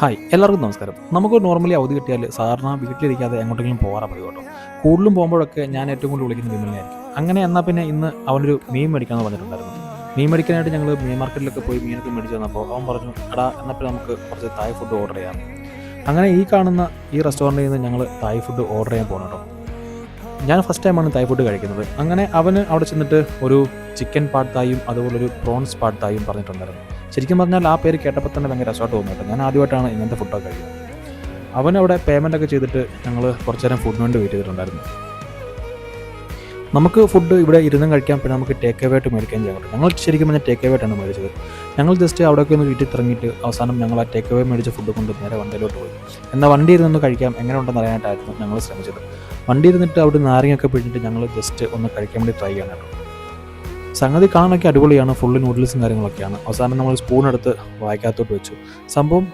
Hi എല്ലാവർക്കും നമസ്കാരം. നമുക്ക് നോർമലി അവധി കിട്ടിയാൽ സാധാരണ വീട്ടിലിരിക്കാതെ എങ്ങോട്ടെങ്കിലും പോകാറാ പതിവ് കേട്ടോ. കൂടുതലും പോകുമ്പോഴൊക്കെ ഞാൻ ഏറ്റവും കൂടുതൽ വിളിക്കുന്ന വിമലിനായിരിക്കും അങ്ങനെ എന്നാൽ പിന്നെ ഇന്ന് അവനൊരു മീൻ മേടിക്കാമെന്ന് പറഞ്ഞിട്ടുണ്ടായിരുന്നു. മീൻ മേടിക്കാനായിട്ട് ഞങ്ങൾ മീൻ മാർക്കറ്റിലൊക്കെ പോയി മീനൊക്കെ മേടിച്ച് വന്നപ്പോൾ അവൻ പറഞ്ഞു എടാ എന്നാൽ പിന്നെ നമുക്ക് കുറച്ച് തായ് ഫുഡ് ഓർഡർ ചെയ്യാം. അങ്ങനെ ഈ കാണുന്ന ഈ റെസ്റ്റോറന്റിൽ നിന്ന് ഞങ്ങൾ തായ് ഫുഡ് ഓർഡർ ചെയ്യാൻ പോകണം കേട്ടോ. ഞാൻ ഫസ്റ്റ് ടൈമാണ് തായ് ഫുഡ് കഴിക്കുന്നത്. അങ്ങനെ അവന് അവിടെ ചെന്നിട്ട് ഒരു ചിക്കൻ പാഡ് തായും അതുപോലെ ഒരു പ്രോൺസ് പാഡ് തായും പറഞ്ഞിട്ടുണ്ടായിരുന്നു. ശരിക്കും പറഞ്ഞാൽ ആ പേര് കേട്ടപ്പോൾ തന്നെ ഭയങ്കര രസമായിട്ട് തോന്നി കേട്ടോ. ഞാൻ ആദ്യമായിട്ടാണ് ഇങ്ങനത്തെ ഫുഡൊക്കെ കഴിക്കുന്നത് അവനവിടെ പേയ്മെന്റ് ഒക്കെ ചെയ്തിട്ട് ഞങ്ങൾ കുറച്ച് നേരം ഫുഡിന് വേണ്ടി വെയിറ്റ് ചെയ്തിട്ടുണ്ടായിരുന്നു. നമുക്ക് ഫുഡ് ഇവിടെ ഇരുന്നും കഴിക്കാം പിന്നെ നമുക്ക് ടേക്ക് അവേ ആയിട്ട് മേടിക്കാൻ പറ്റും ഞങ്ങൾ ശരിക്കും പറഞ്ഞാൽ ടേക്ക് അവേ ആയിട്ടാണ് മേടിച്ചത്. ഞങ്ങൾ ജസ്റ്റ് അവിടെയൊക്കെ ഒന്ന് വീട്ടിൽ തിറങ്ങിയിട്ട് അവസാനം ഞങ്ങൾ ആ ടേക്ക് അവേ മേടിച്ച ഫുഡ് കൊണ്ട് നേരെ വണ്ടിയിലോട്ട് പോയി. എന്നാൽ വണ്ടി ഇരുന്നൊന്ന് കഴിക്കാം എങ്ങനെ ഉണ്ടെന്ന് അറിയാനായിട്ടായിരുന്നു ഞങ്ങൾ ശ്രമിച്ചത്. വണ്ടി ഇരുന്നിട്ട് അവിടെ നാരങ്ങയൊക്കെ പിഴിഞ്ഞിട്ട് ഞങ്ങൾ ജസ്റ്റ് ഒന്ന് കഴിക്കാൻ വേണ്ടി ട്രൈ ചെയ്യാനായിട്ടുള്ളൂ സംഗതി കാണാനൊക്കെ അടിപൊളിയാണ്. ഫുള്ള് നൂഡിൽസും കാര്യങ്ങളൊക്കെയാണ്. അവസാനം നമ്മൾ സ്പൂൺ എടുത്ത് വായിക്കകത്തോട്ട് വെച്ചു. സംഭവം